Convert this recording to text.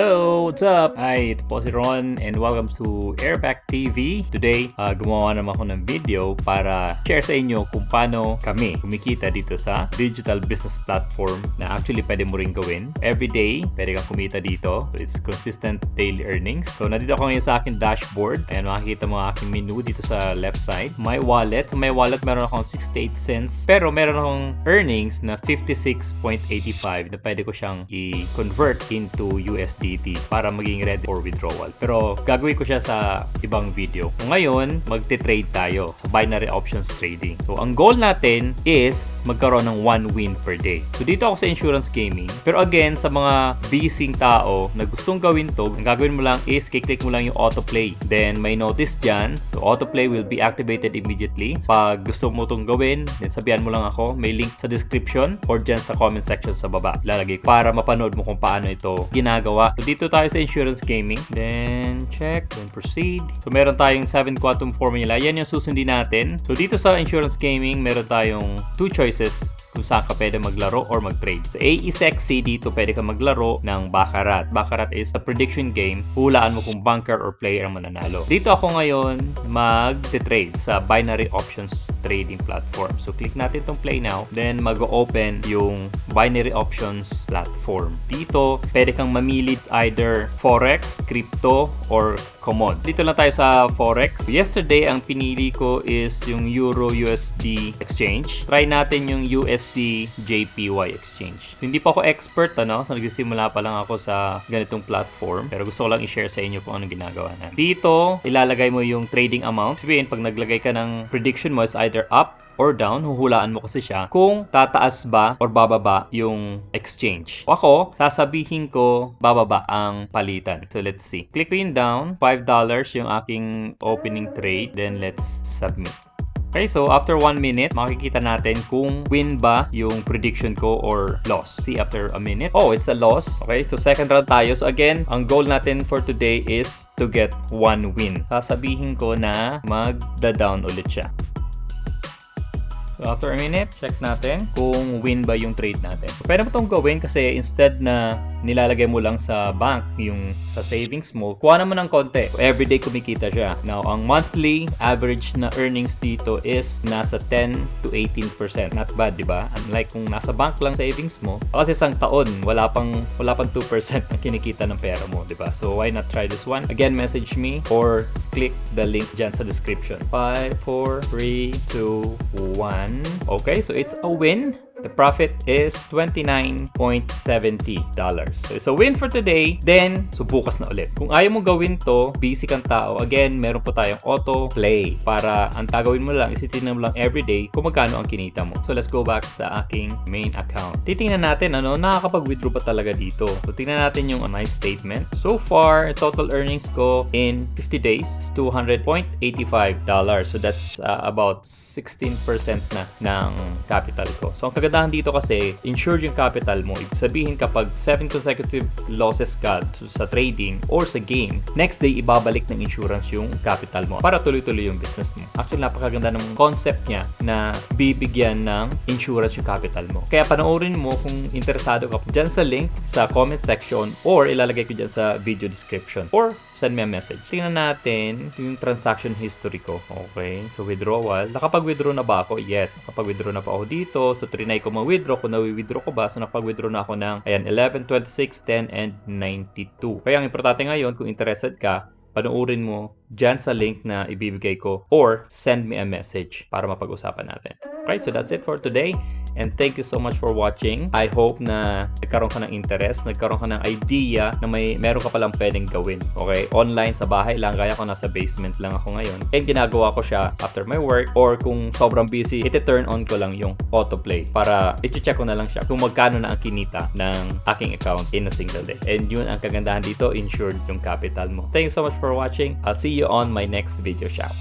what's up? Hi, ito po si Ron and welcome to Airback TV. Today, uh, gumawa naman ako ng video para share sa inyo kung paano kami kumikita dito sa digital business platform na actually pwede mo rin gawin. Every day, pwede kang kumita dito. So, it's consistent daily earnings. So, nandito ako ngayon sa aking dashboard. Ayan, makikita mo ang aking menu dito sa left side. My wallet. Sa my wallet, meron akong 68 cents. Pero meron akong earnings na 56.85 na pwede ko siyang i-convert into USDT para maging ready for withdrawal. Pero gagawin ko siya sa ibang video. Ngayon, magte-trade tayo sa binary options trading. So, ang goal natin is magkaroon ng one win per day. So, dito ako sa insurance gaming. Pero again, sa mga busy tao na gustong gawin to, ang gagawin mo lang is kiklik mo lang yung autoplay. Then, may notice dyan. So, autoplay will be activated immediately. So, pag gusto mo itong gawin, then sabihan mo lang ako. May link sa description or dyan sa comment section sa baba. Lalagay para mapanood mo kung paano ito ginagawa. So, dito tayo sa insurance gaming. Then, check. Then, proceed. So, meron tayong 7 quantum formula. Yan yung susundin natin. So, dito sa insurance gaming, meron tayong two choices kung saan ka pwede maglaro or mag-trade. Sa AE Sexy, dito pwede ka maglaro ng Baccarat. Baccarat is a prediction game. Hulaan mo kung banker or player ang mananalo. Dito ako ngayon mag-trade sa binary options trading platform. So, click natin itong play now. Then, mag-open yung binary options platform. Dito, pwede kang mamili either Forex, Crypto, or Common. Dito lang tayo sa Forex. Yesterday, ang pinili ko is yung Euro USD exchange. Try natin yung USD JPY exchange. Hindi pa ako expert, ano? So, nagsisimula pa lang ako sa ganitong platform. Pero gusto ko lang i-share sa inyo kung anong ginagawa na. Dito, ilalagay mo yung trading amount. Sabihin, pag naglagay ka ng prediction mo is either up or down, huhulaan mo kasi siya kung tataas ba or bababa yung exchange. O ako, sasabihin ko bababa ang palitan. So let's see. Click ko yung down, $5 yung aking opening trade, then let's submit. Okay, so after 1 minute, makikita natin kung win ba yung prediction ko or loss. See, after a minute, oh, it's a loss. Okay, so second round tayo. So again, ang goal natin for today is to get one win. Sasabihin ko na magda-down ulit siya. After a minute, check natin kung win ba yung trade natin. So, pwede mo itong gawin kasi instead na nilalagay mo lang sa bank yung sa savings mo, kuha naman ng konti. Everyday kumikita siya. Now, ang monthly average na earnings dito is nasa 10 to 18%. Not bad, di ba? Unlike kung nasa bank lang savings mo, kasi isang taon, wala pang, wala pang 2% na kinikita ng pera mo, di ba? So, why not try this one? Again, message me or click the link dyan sa description. 5, 4, 3, 2, 1. Okay, so it's a win. The profit is $29.70. So it's a win for today. Then, subukas na ulit. Kung ayaw mo gawin to, busy kang tao, again, meron po tayong auto play. Para ang tagawin mo lang, isitin mo lang everyday kung magkano ang kinita mo. So let's go back sa aking main account. Titingnan natin, ano, nakakapag-withdraw pa talaga dito. So tingnan natin yung my statement. So far, total earnings ko in 50 days is $200.85. So that's uh, about 16% na ng capital ko. So ang kagandahan dito kasi, insured yung capital mo. Ibig sabihin kapag 7 consecutive losses ka sa trading or sa game, next day ibabalik ng insurance yung capital mo para tuloy-tuloy yung business mo. Actually, napakaganda ng concept niya na bibigyan ng insurance yung capital mo. Kaya panoorin mo kung interesado ka dyan sa link sa comment section or ilalagay ko dyan sa video description or send me a message. Tingnan natin yung transaction history ko. Okay, so withdrawal. Nakapag-withdraw na ba ako? Yes, nakapag-withdraw na pa ako dito. So, trinay ko ma-withdraw kung nawi-withdraw ko ba. So, nakapag-withdraw na ako ng ayan, 11, 26, 10, and 92. Kaya ang importante ngayon, kung interested ka, panoorin mo dyan sa link na ibibigay ko or send me a message para mapag-usapan natin. Okay, so that's it for today. And thank you so much for watching. I hope na nagkaroon ka ng interest, nagkaroon ka ng idea na may meron ka palang pwedeng gawin. Okay, online sa bahay lang, gaya ko nasa basement lang ako ngayon. And ginagawa ko siya after my work or kung sobrang busy, iti-turn on ko lang yung autoplay para i-check ko na lang siya kung magkano na ang kinita ng aking account in a single day. And yun ang kagandahan dito, insured yung capital mo. Thank you so much for watching. I'll see you on my next video shout.